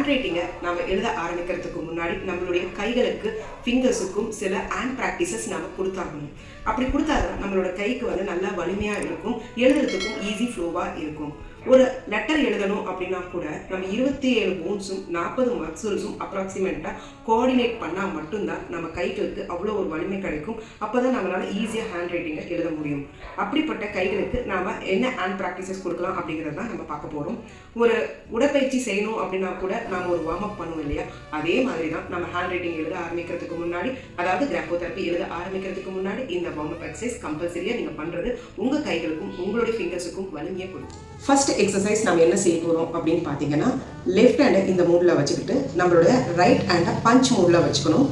Hand ரைட்டிங்கை நம்ம எழுத ஆரம்பிக்கிறதுக்கு முன்னாடி நம்மளுடைய கைகளுக்கு ஃபிங்கர்ஸுக்கும் சில ஹேண்ட் ப்ராக்டிசஸ் நம்ம கொடுத்தாகணும். அப்படி கொடுத்தாதான் நம்மளோட கைக்கு வந்து நல்லா வலிமையாக இருக்கும் எழுதுறதுக்கும் ஈஸி ஃப்ளோவாக இருக்கும். ஒரு லெட்டர் எழுதணும் அப்படின்னா கூட நம்ம இருபத்தி ஏழு போன்ஸும் நாற்பது மக்சல்ஸும் அப்ராக்சிமேட்டாக கோஆர்டினேட் பண்ணால் மட்டும்தான் நம்ம கைகளுக்கு அவ்வளோ ஒரு வலிமை கிடைக்கும். அப்போ தான் நம்மளால் ஈஸியாக ஹேண்ட் ரைட்டிங்கை எழுத முடியும். அப்படிப்பட்ட கைகளுக்கு நாம் என்ன ஹேண்ட் ப்ராக்டிசஸ் கொடுக்கலாம் அப்படிங்கிறது தான் நம்ம பார்க்க போகிறோம் ஒரு உடற்பயிற்சி செய்யணும் அப்படின்னா கூட நாங்கள் ஒரு வார்ம் அப் பண்ணுவோம் இல்லையா? அதே மாதிரி தான் நம்ம ஹேண்ட் ரைட்டிங் எழுத ஆரம்பிக்கிறதுக்கு முன்னாடி அதாவது கிராஃபோதெரப்பி எழுத ஆரம்பிக்கிறதுக்கு முன்னாடி இந்த வார்ம் அப் எக்ஸசைஸ் கம்பல்சரியாக நீங்கள் பண்ணுறது உங்கள் கைகளுக்கும் உங்களுடைய ஃபிங்கர்ஸுக்கும் வலிமையை கொடுக்கும். ஃபர்ஸ்ட் எக்ஸசைஸ் நம்ம என்ன செய்ய போகிறோம் அப்படின்னு பார்த்தீங்கன்னா லெஃப்ட் ஹேண்டை இந்த மூடில் வச்சுக்கிட்டு நம்மளுடைய ரைட் ஹேண்டை பஞ்ச் மூடில் வச்சுக்கணும்.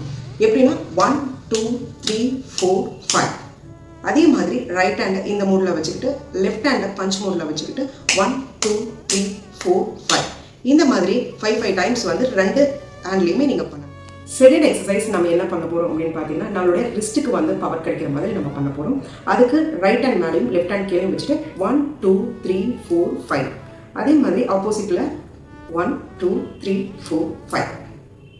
எப்படின்னா one two three four five அதே மாதிரி ரைட் ஹேண்டை இந்த மூடில் வச்சுக்கிட்டு லெஃப்ட் ஹேண்டை பஞ்ச் மூடில் வச்சுக்கிட்டு one two three four five இந்த மாதிரி ஃபைவ் ஃபைவ் டைம்ஸ் வந்து ரெண்டு ஹேண்ட்லேயுமே நீங்கள் பண்ணணும். செகண்ட் எக்ஸசைஸ் நம்ம என்ன பண்ண போகிறோம் அப்படின்னு பார்த்தீங்கன்னா நம்மளுடைய ரிஸ்ட்டுக்கு வந்து பவர் கிடைக்கிற மாதிரி நம்ம பண்ண போகிறோம் அதுக்கு ரைட் ஹேண்ட் மேலேயும் லெஃப்ட் ஹேண்ட் கீழே வச்சுட்டு one two three four five அதே மாதிரி ஆப்போசிட்டில் one two three four five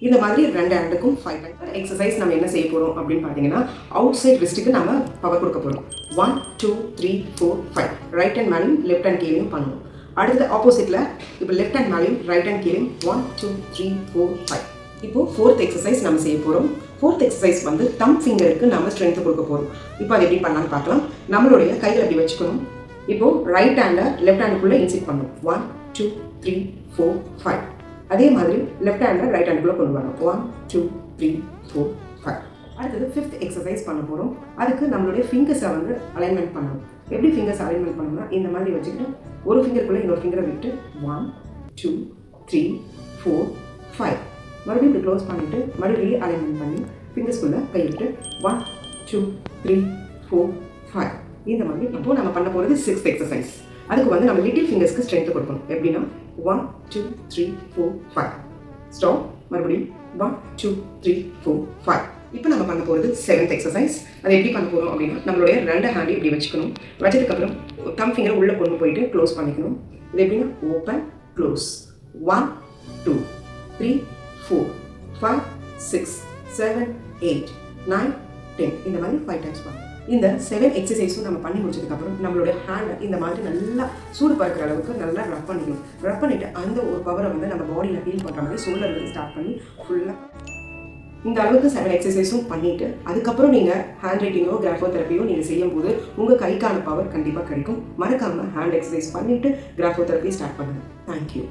இந்த மாதிரி ரெண்டு ஹேண்டுக்கும் ஃபைவ் டைம் எக்ஸசைஸ் நம்ம என்ன செய்ய போகிறோம் அப்படின்னு பார்த்தீங்கன்னா அவுட் சைட் ரிஸ்ட்டுக்கு நம்ம பவர் கொடுக்க போகிறோம் one two three four five right hand மேலேயும் லெஃப்ட் ஹேண்ட் கீழேயும் பண்ணுவோம் அடுத்த ஆப்போசிட்டில் இப்போ லெஃப்ட் ஹேண்ட் மேலேயும் ரைட் ஹேண்ட் கீழே one two three four five இப்போ ஃபோர்த் எக்ஸசைஸ் நம்ம செய்ய போகிறோம் ஃபோர்த் எக்ஸசைஸ் வந்து தம் ஃபிங்கருக்கு நம்ம ஸ்ட்ரென்த் கொடுக்க போகிறோம் இப்போ அது எப்படி பண்ணலாம்னு பார்க்கலாம். நம்மளுடைய கையில் அப்படி வச்சுக்கணும். இப்போ ரைட் ஹேண்டை லெஃப்ட் ஹேண்டுக்குள்ளே இன்சிட் பண்ணணும். One two three four five அதே மாதிரி லெஃப்ட் ஹேண்டை ரைட் ஹேண்டுக்குள்ளே கொண்டு வரணும். One two three four five அடுத்தது ஃபிஃப்த் எக்ஸசைஸ் பண்ண போகிறோம் அதுக்கு நம்மளுடைய ஃபிங்கர்ஸை வந்து அலைன்மெண்ட் பண்ணணும். எப்படி ஃபிங்கர்ஸ் அலைன்மெண்ட் பண்ணணும்னா இந்த மாதிரி வச்சுக்கிட்டு ஒரு ஃபிங்கருக்குள்ளே இன்னொரு ஃபிங்கரை விட்டு one two three four five மறுபடியும் இப்படி க்ளோஸ் பண்ணிவிட்டு மறுபடியும் அலைன்மெண்ட் பண்ணி ஃபிங்கர்ஸ்குள்ளே கை விட்டு one two three four five இந்த மாதிரி இப்போ நம்ம பண்ண போகிறது சிக்ஸ்த் எக்ஸசைஸ் அதுக்கு வந்து நம்ம லிட்டில் ஃபிங்கர்ஸ்க்கு ஸ்ட்ரென்த் கொடுக்கணும். எப்படின்னா one two three four five stop மறுபடியும் one two three four five இப்போ நம்ம பண்ண போகிறது செவன்த் எக்ஸசைஸ் அது எப்படி பண்ண போகிறோம் அப்படின்னா நம்மளுடைய ரெண்டு ஹேண்டி இப்படி வச்சுக்கணும். வச்சதுக்கப்புறம் தம் ஃபிங்கர் உள்ளே கொண்டு போயிட்டு க்ளோஸ் பண்ணிக்கணும். இது எப்படின்னா open close one two three four five six seven eight nine ten இந்த மாதிரி ஃபைவ் டைம்ஸ் பண்ணணும். இந்த செவன் எக்ஸசைஸும் நம்ம பண்ணி முடிச்சதுக்கப்புறம் நம்மளோட ஹேண்டை இந்த மாதிரி நல்லா சூடு பறக்கிற அளவுக்கு நல்லா ரப் பண்ணிக்கணும். ரப் பண்ணிவிட்டு அந்த ஒரு பவரை வந்து நம்ம பாடியில் ஃபீல் பண்ணுற மாதிரி சோல்டர்லேருந்து ஸ்டார்ட் பண்ணி ஃபுல்லாக இந்த அளவுக்கு செவன் எக்ஸசைஸும் பண்ணிவிட்டு அதுக்கப்புறம் நீங்கள் ஹேண்ட் ரைட்டிங்கோ கிராஃபோ தெரப்பியோ நீங்கள் செய்யும்போது உங்கள் கைக்கான பவர் கண்டிப்பாக கிடைக்கும். மறக்காமல் ஹேண்ட் எக்ஸசைஸ் பண்ணிவிட்டு கிராஃபோ தெரப்பி ஸ்டார்ட் பண்ணுங்கள் தேங்க்யூ